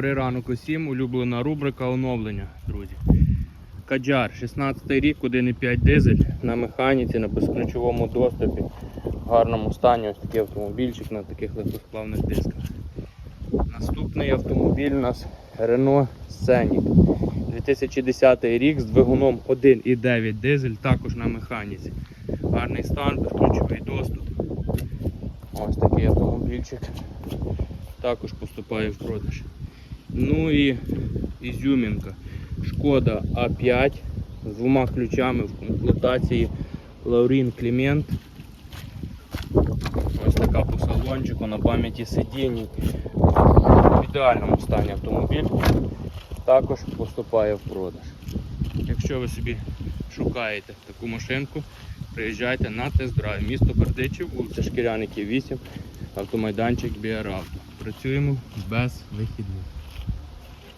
При ранок усім улюблена рубрика оновлення, друзі. Каджар, 16 рік, 1,5 дизель на механіці, на безключовому доступі. В гарному стані ось такий автомобільчик на таких легкосплавних дисках. Наступний автомобіль у нас Renault Scenic. 2010 рік з двигуном 1,9 дизель, також на механіці. Гарний стан, безключовий доступ. Ось такий автомобільчик. Також поступає в продаж. Ну і ізюмінка. Шкода А5 з двома ключами в комплектації Лаурін Клімент. Ось така по салончику на пам'яті сидінь. В ідеальному стані автомобіль також поступає в продаж. Якщо ви собі шукаєте таку машинку, приїжджайте на тест-драйв. Місто Бердичів, вулиця Шкіряників 8, автомайданчик Біаравто. Працюємо без вихідних.